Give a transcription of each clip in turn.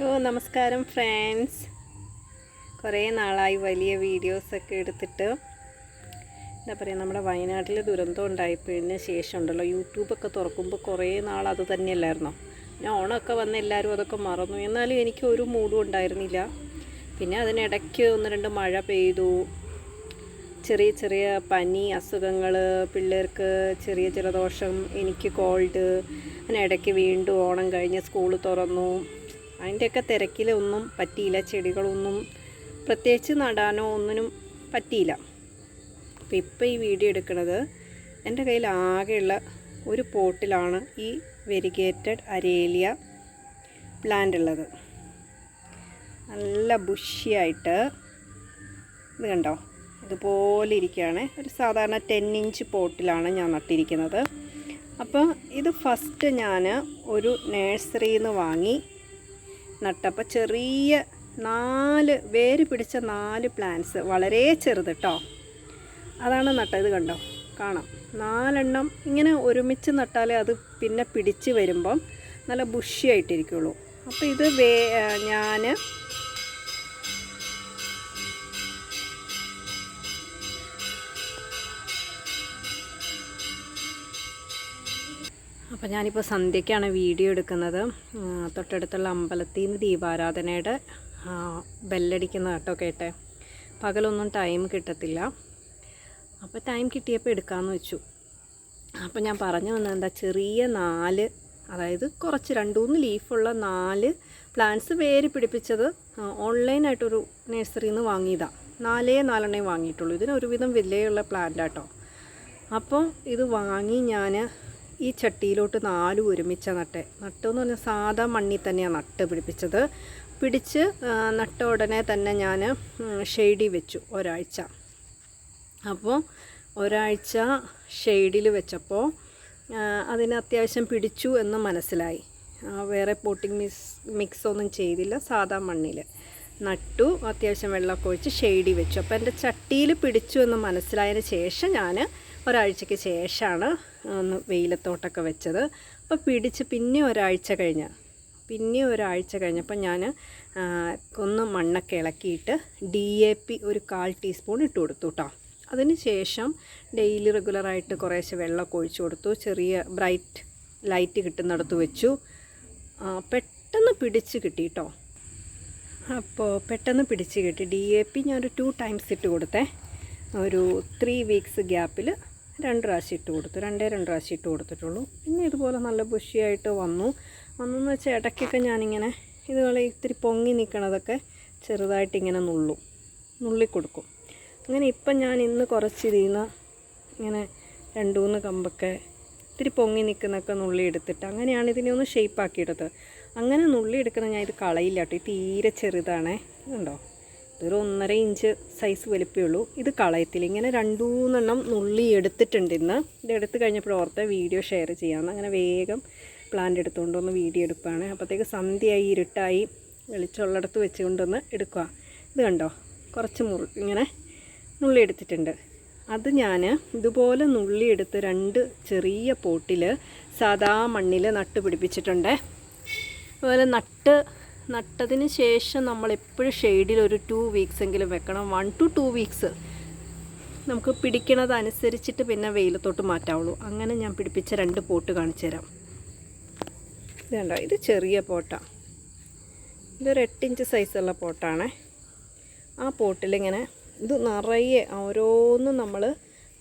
ഓ നമസ്കാരം ഫ്രണ്ട്സ് കുറേ നാളായി വലിയ വീഡിയോസൊക്കെ എടുത്തിട്ട്. എന്താ പറയുക നമ്മുടെ വയനാട്ടിൽ ദുരന്തം ഉണ്ടായപ്പോഴതിന് ശേഷം ഉണ്ടല്ലോ യൂട്യൂബൊക്കെ തുറക്കുമ്പോൾ കുറേ നാൾ അത് തന്നെയല്ലായിരുന്നോ? ഞാൻ ഓണമൊക്കെ വന്ന് എല്ലാവരും അതൊക്കെ മറന്നു. എന്നാലും എനിക്ക് ഒരു മൂഡും ഉണ്ടായിരുന്നില്ല. പിന്നെ അതിനിടയ്ക്ക് ഒന്ന് രണ്ട് മഴ പെയ്തു. ചെറിയ ചെറിയ പനി അസുഖങ്ങൾ പിള്ളേർക്ക് ചെറിയ ചെറിയ ദോഷം എനിക്ക് കോൾഡ് അതിനിടയ്ക്ക് വീണ്ടും ഓണം കഴിഞ്ഞ് സ്കൂൾ തുറന്നു. അതിന്റെയൊക്കെ തിരക്കിലൊന്നും പറ്റിയില്ല ചെടികളൊന്നും പ്രത്യേകിച്ച് നടാനോ ഒന്നിനും പറ്റിയില്ല. അപ്പോൾ ഇപ്പോൾ ഈ വീഡിയോ എടുക്കുന്നത് എന്റെ കയ്യിൽ ആകെയുള്ള ഒരു പോട്ടിലാണ് ഈ വെരിഗേറ്റഡ് അരേലിയ പ്ലാന്റ് ഉള്ളത്. നല്ല ബുഷിയായിട്ട് ഇത് കണ്ടോ? ഇതുപോലെ ഇരിക്കുകയാണ്. ഒരു സാധാരണ ടെൻ ഇഞ്ച് പോട്ടിലാണ് ഞാൻ നട്ടിരിക്കുന്നത്. അപ്പോൾ ഇത് ഫസ്റ്റ് ഞാൻ ഒരു നേഴ്സറിയിൽ നിന്ന് വാങ്ങി നട്ടപ്പോൾ ചെറിയ നാല് വേര് പിടിച്ച നാല് പ്ലാന്റ്സ് വളരെ ചെറുത് കേട്ടോ അതാണ് നട്ടത് കണ്ടോ? കാണാം. നാലെണ്ണം ഇങ്ങനെ ഒരുമിച്ച് നട്ടാലേ അത് പിന്നെ പിടിച്ച് വരുമ്പം നല്ല ബുഷിയായിട്ടിരിക്കുള്ളൂ അപ്പോൾ ഇത് വേ ഞാൻ അപ്പോൾ ഞാനിപ്പോൾ സന്ധ്യയ്ക്കാണ് വീഡിയോ എടുക്കുന്നത്. തൊട്ടടുത്തുള്ള അമ്പലത്തിൽ നിന്ന് ദീപാരാധനയുടെ ബെല്ലടിക്കുന്ന കേട്ടോ കേട്ടെ. പകലൊന്നും ടൈം കിട്ടത്തില്ല. അപ്പോൾ ടൈം കിട്ടിയപ്പോൾ എടുക്കാമെന്ന് വെച്ചു. അപ്പോൾ ഞാൻ പറഞ്ഞു വന്നത് എന്താ ചെറിയ നാല് അതായത് കുറച്ച് രണ്ട് മൂന്ന് ലീഫുള്ള നാല് പ്ലാന്റ്സ് വേര് പിടിപ്പിച്ചത് ഓൺലൈനായിട്ടൊരു നഴ്സറിയിൽ നിന്ന് വാങ്ങിയതാണ് നാലേ നാലെണ്ണേ വാങ്ങിയിട്ടുള്ളൂ. ഇതിന് ഒരുവിധം വിലയുള്ള പ്ലാന്റ് ആട്ടോ അപ്പോൾ ഇത് വാങ്ങി ഞാൻ ഈ ചട്ടിയിലോട്ട് നാലും ഒരുമിച്ച നട്ടെ. നട്ടെന്ന് പറഞ്ഞാൽ സാധാ മണ്ണിൽ തന്നെയാണ് നട്ട് പിടിപ്പിച്ചത്. പിടിച്ച് നട്ട ഉടനെ തന്നെ ഞാൻ ഷെയ്ഡി വെച്ചു ഒരാഴ്ച. അപ്പോൾ ഒരാഴ്ച ഷെയ്ഡിൽ വെച്ചപ്പോൾ അതിന് അത്യാവശ്യം പിടിച്ചു എന്ന് മനസ്സിലായി. വേറെ പോട്ടിങ് മിക്സ് മിക്സ് ഒന്നും ചെയ്തില്ല സാധാ മണ്ണിൽ നട്ടു അത്യാവശ്യം വെള്ളമൊക്കെ ഒഴിച്ച് ഷെയ്ഡി വെച്ചു. അപ്പോൾ എന്റെ ചട്ടിയിൽ പിടിച്ചു എന്ന് മനസ്സിലായതിന് ശേഷം ഞാൻ ഒരാഴ്ചയ്ക്ക് ശേഷമാണ് ഒന്ന് വെയിലത്തോട്ടൊക്കെ വെച്ചത്. അപ്പോൾ പിടിച്ച് പിന്നെ ഒരാഴ്ച കഴിഞ്ഞ്. പിന്നെ ഒരാഴ്ച കഴിഞ്ഞപ്പോൾ ഞാൻ ഒന്ന് മണ്ണൊക്കെ ഇളക്കിയിട്ട് ഡി എ പി ഒരു കാൽ ടീസ്പൂൺ ഇട്ട് കൊടുത്തു കേട്ടോ അതിന് ശേഷം ഡെയിലി റെഗുലറായിട്ട് കുറേശ്ശെ വെള്ളമൊക്കെ ഒഴിച്ചു കൊടുത്തു. ചെറിയ ബ്രൈറ്റ് ലൈറ്റ് കിട്ടുന്നിടത്ത് വെച്ചു. പെട്ടെന്ന് പിടിച്ച് കിട്ടി കേട്ടോ അപ്പോൾ പെട്ടെന്ന് പിടിച്ച് കിട്ടി. ഡി എ പി ഞാനൊരു ടു ടൈംസ് ഇട്ട് കൊടുത്തേ. ഒരു ത്രീ വീക്സ് ഗ്യാപ്പിൽ രണ്ട് പ്രാവശ്യം ഇട്ട് കൊടുത്തു. രണ്ടേ രണ്ട് പ്രാവശ്യം ഇട്ട് കൊടുത്തിട്ടുള്ളൂ. പിന്നെ ഇതുപോലെ നല്ല ബുഷിയായിട്ട് വന്നു. വന്നെന്ന് വെച്ചാൽ ഇടയ്ക്കൊക്കെ ഞാനിങ്ങനെ ഇതുപോലെ ഇത്തിരി പൊങ്ങി നിൽക്കണതൊക്കെ ചെറുതായിട്ട് ഇങ്ങനെ നുള്ളും. നുള്ളി കൊടുക്കും. അങ്ങനെ ഇപ്പം ഞാൻ ഇന്ന് കുറച്ച് ഇതിൽ ഇങ്ങനെ രണ്ട് മൂന്ന് കമ്പൊക്കെ ഇത്തിരി പൊങ്ങി നിൽക്കുന്നൊക്കെ നുള്ളി എടുത്തിട്ട് അങ്ങനെയാണ് ഇതിനെ ഒന്ന് ഷേപ്പാക്കിയെടുത്തത് അങ്ങനെ നുള്ളി എടുക്കുന്ന ഞാൻ ഇത് കളയില്ല കേട്ടോ. ഇത് തീരെ ചെറുതാണേ. ഇതുണ്ടോ? ഇതൊരു ഒന്നര ഇഞ്ച് സൈസ് വലിപ്പേ ഉള്ളൂ. ഇത് കളയത്തില്ല. ഇങ്ങനെ രണ്ടൂന്നെണ്ണം നുള്ളി എടുത്തിട്ടുണ്ട് ഇന്ന്. ഇത് എടുത്തു കഴിഞ്ഞപ്പോൾ ഓർത്ത് വീഡിയോ ഷെയർ ചെയ്യാമെന്ന് അങ്ങനെ വേഗം പ്ലാന്റ് എടുത്തുകൊണ്ട് ഒന്ന് വീഡിയോ എടുക്കുകയാണ് അപ്പോഴത്തേക്ക് സന്ധ്യയായി ഇരുട്ടായി വെളിച്ചമുള്ളിടത്ത് വെച്ചുകൊണ്ടൊന്ന് എടുക്കുക ഇത് കണ്ടോ? കുറച്ച് മുറി ഇങ്ങനെ നുള്ളി എടുത്തിട്ടുണ്ട്. അത് ഞാൻ ഇതുപോലെ നുള്ളി എടുത്ത് രണ്ട് ചെറിയ പോട്ടിൽ സാധാ മണ്ണിൽ നട്ട് പിടിപ്പിച്ചിട്ടുണ്ട്. അതുപോലെ നട്ട് നട്ടതിന് ശേഷം നമ്മൾ എപ്പോഴും ഷെയ്ഡിൽ ഒരു ടു വീക്സ് എങ്കിലും വെക്കണം. വൺ ടു ടു വീക്സ് നമുക്ക് പിടിക്കണത് അനുസരിച്ചിട്ട് പിന്നെ വെയിലത്തോട്ട് മാറ്റാവുള്ളൂ. അങ്ങനെ ഞാൻ പിടിപ്പിച്ച രണ്ട് പോട്ട് കാണിച്ചു തരാം. ഇത് കണ്ടോ ഇത് ചെറിയ പോട്ടാണ് ഇതൊരു എട്ട് ഇഞ്ച് സൈസുള്ള പോട്ടാണ്. ആ പോട്ടിലിങ്ങനെ ഇത് നിറയെ ഓരോന്നും നമ്മൾ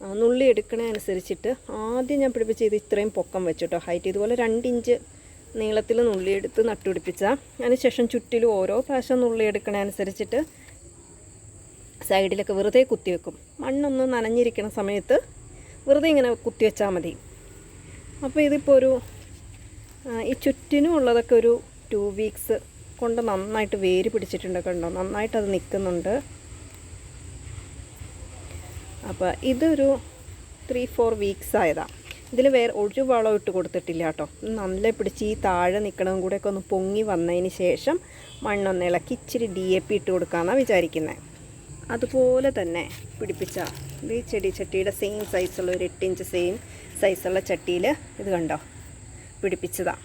നുള്ളി എടുക്കണ അനുസരിച്ചിട്ട് ആദ്യം ഞാൻ പിടിപ്പിച്ച ഇത് ഇത്രയും പൊക്കം വെച്ചിട്ടോ. ഹൈറ്റ് ഇതുപോലെ രണ്ട് ഇഞ്ച് നീളത്തിൽ നുള്ളിയെടുത്ത് നട്ടുപിടിപ്പിച്ച. അതിനുശേഷം ചുറ്റിലും ഓരോ പ്രാവശ്യം നുള്ളി എടുക്കണ അനുസരിച്ചിട്ട് സൈഡിലൊക്കെ വെറുതെ കുത്തിവെക്കും മണ്ണൊന്ന് നനഞ്ഞിരിക്കുന്ന സമയത്ത് വെറുതെ ഇങ്ങനെ കുത്തിവെച്ചാൽ മതി. അപ്പോൾ ഇതിപ്പോൾ ഒരു ഈ ചുറ്റിനും ഉള്ളതൊക്കെ ഒരു ടു വീക്സ് കൊണ്ട് നന്നായിട്ട് വേര് പിടിച്ചിട്ടുണ്ട് കണ്ടോ? നന്നായിട്ട് അത് നിൽക്കുന്നുണ്ട് അപ്പോൾ ഇതൊരു ത്രീ ഫോർ വീക്സ് ആയതാണ് ഇതിൽ വേറെ ഒരു വളം ഇട്ട് കൊടുത്തിട്ടില്ല കേട്ടോ. നല്ല പിടിച്ച് ഈ താഴെ നിൽക്കണതും കൂടെയൊക്കെ ഒന്ന് പൊങ്ങി വന്നതിന് ശേഷം മണ്ണൊന്ന് ഇളക്കി ഇച്ചിരി ഡി എ പി ഇട്ട് കൊടുക്കാമെന്നാണ് വിചാരിക്കുന്നത് അതുപോലെ തന്നെ പിടിപ്പിച്ച ഈ ചെടി ചട്ടിയുടെ സെയിം സൈസുള്ള ഒരു എട്ട് ഇഞ്ച് സെയിം സൈസുള്ള ചട്ടിയിൽ ഇത് കണ്ടോ? പിടിപ്പിച്ചതാണ്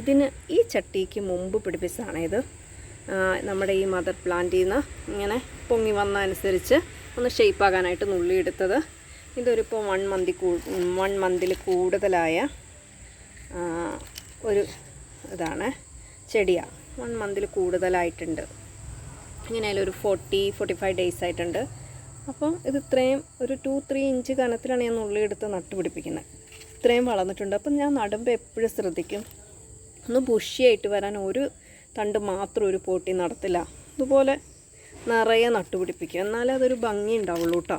ഇതിന് ഈ ചട്ടിക്ക് മുമ്പ് പിടിപ്പിച്ചതാണ് ഇത്. നമ്മുടെ ഈ മദർ പ്ലാന്റിൽ നിന്ന് ഇങ്ങനെ പൊങ്ങി വന്ന അനുസരിച്ച് ഒന്ന് ഷെയ്പ്പാകാനായിട്ട് നുള്ളിയെടുത്തത് ഇതൊരിപ്പോൾ വൺ മന്തി വൺ മന്തിൽ കൂടുതലായ ഒരു ഇതാണ് ചെടിയാണ് വൺ മന്തിൽ കൂടുതലായിട്ടുണ്ട്. ഇങ്ങനെ ഒരു ഫോർട്ടി ഫോർട്ടി ഫൈവ് ഡേയ്സ് ആയിട്ടുണ്ട്. അപ്പോൾ ഇത് ഇത്രയും ഒരു ടു ത്രീ ഇഞ്ച് കനത്തിലാണ് ഞാൻ ഉള്ളിയെടുത്ത് നട്ടുപിടിപ്പിക്കുന്നത് ഇത്രയും വളർന്നിട്ടുണ്ട്. അപ്പം ഞാൻ നടുമ്പോൾ എപ്പോഴും ശ്രദ്ധിക്കും. ഒന്ന് ബുഷിയായിട്ട് വരാൻ ഒരു തണ്ട് മാത്രം ഒരു പോട്ടി നടത്തില്ല. അതുപോലെ നിറയെ നട്ടുപിടിപ്പിക്കും. എന്നാലേ അതൊരു ഭംഗി ഉണ്ടാവുള്ളൂ കേട്ടോ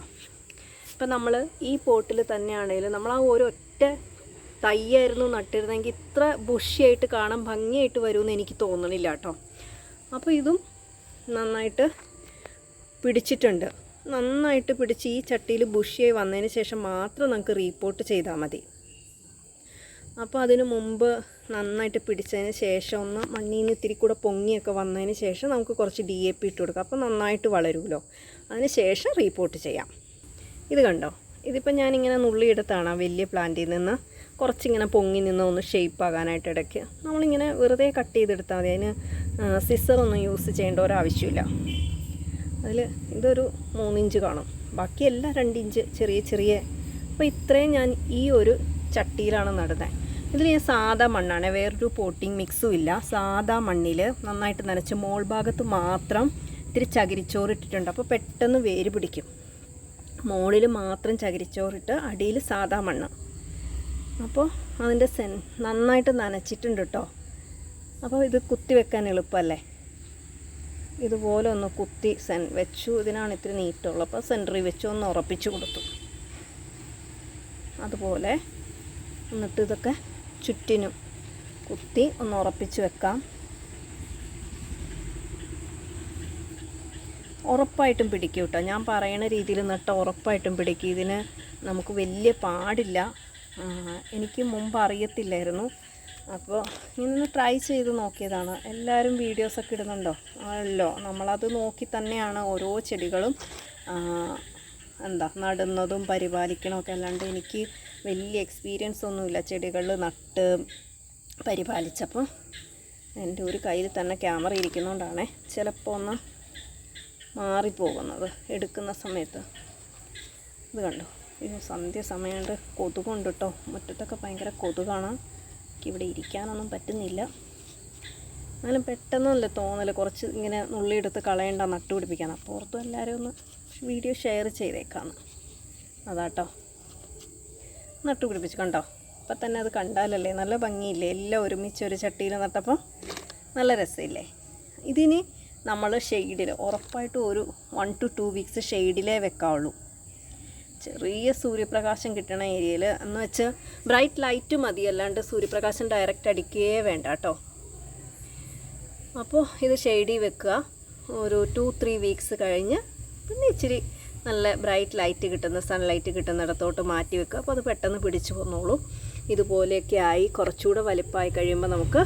ഇപ്പം നമ്മൾ ഈ പോട്ടിൽ തന്നെയാണെങ്കിലും നമ്മൾ ആ ഒരൊറ്റ തയ്യായിരുന്നു നട്ടിരുന്നെങ്കിൽ ഇത്ര ബുഷിയായിട്ട് കാണാൻ ഭംഗിയായിട്ട് വരുമെന്ന് എനിക്ക് തോന്നണില്ല കേട്ടോ. അപ്പോൾ ഇതും നന്നായിട്ട് പിടിച്ചിട്ടുണ്ട്. നന്നായിട്ട് പിടിച്ച് ഈ ചട്ടിയിൽ ബുഷിയായി വന്നതിന് ശേഷം മാത്രം നമുക്ക് റീപ്പോർട്ട് ചെയ്താൽ മതി. അപ്പോൾ അതിന് മുമ്പ് നന്നായിട്ട് പിടിച്ചതിന് ശേഷം ഒന്ന് മണ്ണിൽ നിന്ന് ഇത്തിരി കൂടെ പൊങ്ങിയൊക്കെ വന്നതിന് ശേഷം നമുക്ക് കുറച്ച് ഡി എ പി ഇട്ട് കൊടുക്കാം. അപ്പോൾ നന്നായിട്ട് വളരുമല്ലോ അതിന് ശേഷം റീപ്പോർട്ട് ചെയ്യാം. ഇത് കണ്ടോ? ഇതിപ്പോൾ ഞാനിങ്ങനെ നുള്ളിയെടുത്താണ് വലിയ പ്ലാന്റിൽ നിന്ന് കുറച്ചിങ്ങനെ പൊങ്ങി നിന്ന് ഒന്ന് ഷേപ്പ് ആകാനായിട്ട് ഇടയ്ക്ക്. നമ്മളിങ്ങനെ വെറുതെ കട്ട് ചെയ്തെടുത്താൽ മതി. അതിന് സിസറൊന്നും യൂസ് ചെയ്യേണ്ട ഒരാവശ്യമില്ല. അതിൽ ഇതൊരു മൂന്നിഞ്ച് കാണും. ബാക്കിയെല്ലാം രണ്ടിഞ്ച് ചെറിയ ചെറിയ. അപ്പോൾ ഇത്രയും ഞാൻ ഈ ഒരു ചട്ടിയിലാണ് നടുന്നത് ഇതിൽ ഞാൻ സാധാ മണ്ണാണ്. വേറൊരു പോട്ടിങ് മിക്സും ഇല്ല. സാധാ മണ്ണിൽ നന്നായിട്ട് നനച്ച് മോൾ ഭാഗത്ത് മാത്രം ഇത്തിരി ചകിരിച്ചോറ് ഇട്ടിട്ടുണ്ട് അപ്പോൾ പെട്ടെന്ന് വേര് പിടിക്കും. മുകളിൽ മാത്രം ചകിരിച്ചോറിട്ട് അടിയിൽ സാധാ മണ്ണ്. അപ്പോൾ അതിന്റെ സെൻ നന്നായിട്ട് നനച്ചിട്ടുണ്ട് കേട്ടോ അപ്പോൾ ഇത് കുത്തി വെക്കാൻ എളുപ്പമല്ലേ ഇതുപോലെ ഒന്ന് കുത്തി സെൻ വെച്ചു. ഇതിനാണ് ഇത്തിരി നീറ്റുള്ളത് അപ്പോൾ സെന്ററിൽ വെച്ച് ഒന്ന് ഉറപ്പിച്ചു കൊടുത്തു. അതുപോലെ എന്നിട്ട് ഇതൊക്കെ ചുറ്റിനും കുത്തി ഒന്ന് ഉറപ്പിച്ച് വെക്കാം. ഉറപ്പായിട്ടും പിടിക്കും കേട്ടോ ഞാൻ പറയുന്ന രീതിയിൽ നട്ട ഉറപ്പായിട്ടും പിടിക്കും. ഇതിന് നമുക്ക് വലിയ പാടില്ല. എനിക്ക് മുമ്പ് അറിയത്തില്ലായിരുന്നു. അപ്പോൾ ഇങ്ങനെ ട്രൈ ചെയ്ത് നോക്കിയതാണ്. എല്ലാവരും വീഡിയോസൊക്കെ ഇടുന്നുണ്ടോ? അല്ലോ നമ്മളത് നോക്കി തന്നെയാണ് ഓരോ ചെടികളും എന്താ നടുന്നതും പരിപാലിക്കണമൊക്കെ അല്ലാണ്ട് എനിക്ക് വലിയ എക്സ്പീരിയൻസ് ഒന്നുമില്ല ചെടികൾ നട്ട് പരിപാലിച്ചപ്പോൾ. എന്റെ ഒരു കയ്യിൽ തന്നെ ക്യാമറ ഇരിക്കുന്നതുകൊണ്ടാണേ ചിലപ്പോൾ ഒന്ന് മാറിപ്പോകുന്നത് എടുക്കുന്ന സമയത്ത്. ഇത് കണ്ടോ? ഇത് സന്ധ്യ സമയമുണ്ട് കൊതുകുണ്ട് കേട്ടോ മുറ്റത്തൊക്കെ ഭയങ്കര കൊതുകാണ്. എനിക്ക് ഇവിടെ ഇരിക്കാനൊന്നും പറ്റുന്നില്ല. എന്നാലും പെട്ടെന്നല്ലേ തോന്നൽ കുറച്ച് ഇങ്ങനെ നുള്ളിയെടുത്ത് കളയണ്ട നട്ടുപിടിപ്പിക്കാൻ. അപ്പോൾ ഓർത്തു എല്ലാവരും ഒന്ന് വീഡിയോ ഷെയർ ചെയ്തേക്കാന്ന്. അതാട്ടോ. നട്ടുപിടിപ്പിച്ച് കണ്ടോ? അപ്പം തന്നെ അത് കണ്ടാലല്ലേ നല്ല ഭംഗിയില്ലേ? എല്ലാം ഒരുമിച്ച് ഒരു ചട്ടിയിൽ നട്ടപ്പോൾ നല്ല രസമില്ലേ? ഇതിന് നമ്മൾ ഷെയ്ഡിൽ ഉറപ്പായിട്ടും ഒരു വൺ ടു ടു വീക്സ് ഷെയ്ഡിലേ വെക്കാവുള്ളൂ. ചെറിയ സൂര്യപ്രകാശം കിട്ടണ ഏരിയയിൽ എന്ന് വെച്ചാൽ ബ്രൈറ്റ് ലൈറ്റ് മതി അല്ലാണ്ട് സൂര്യപ്രകാശം ഡയറക്റ്റ് അടിക്കുകയേ വേണ്ട കേട്ടോ അപ്പോൾ ഇത് ഷെയ്ഡി വെക്കുക. ഒരു ടു ത്രീ വീക്സ് കഴിഞ്ഞ് പിന്നെ ഇച്ചിരി നല്ല ബ്രൈറ്റ് ലൈറ്റ് കിട്ടുന്ന സൺലൈറ്റ് കിട്ടുന്നിടത്തോട്ട് മാറ്റി വെക്കുക. അപ്പോൾ അത് പെട്ടെന്ന് പിടിച്ചു വന്നോളൂ. ഇതുപോലെയൊക്കെ ആയി കുറച്ചുകൂടെ വലിപ്പമായി കഴിയുമ്പോൾ നമുക്ക്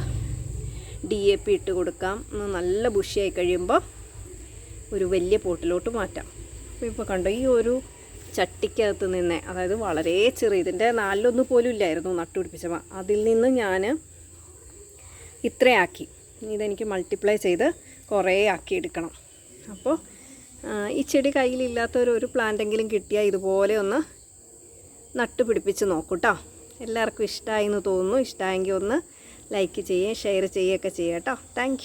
ഡി എ പി ഇട്ട് കൊടുക്കാം. നല്ല ബുഷിയായി കഴിയുമ്പോൾ ഒരു വലിയ പോട്ടിലോട്ട് മാറ്റാം. അപ്പോൾ ഇപ്പോൾ കണ്ടോ ഈ ഒരു ചട്ടിക്കകത്ത് നിന്ന് അതായത് വളരെ ചെറിയ ഇതിന്റെ നാലിലൊന്ന് പോലും ഇല്ലായിരുന്നു നട്ടുപിടിപ്പിച്ചപ്പോൾ അതിൽ നിന്ന് ഞാൻ ഇത്രയാക്കി. ഇതെനിക്ക് മൾട്ടിപ്ലൈ ചെയ്ത് കുറേ ആക്കി എടുക്കണം. അപ്പോൾ ഈ ചെടി കയ്യിലില്ലാത്തൊരു ഒരു പ്ലാന്റെങ്കിലും കിട്ടിയാൽ ഇതുപോലെ ഒന്ന് നട്ടുപിടിപ്പിച്ച് നോക്കൂട്ടോ എല്ലാവർക്കും ഇഷ്ടമായി എന്ന് തോന്നുന്നു. ഇഷ്ടമായെങ്കിൽ ഒന്ന് ലൈക്ക് ചെയ്യുകയും ഷെയർ ചെയ്യുകയൊക്കെ ചെയ്യാം കേട്ടോ. താങ്ക്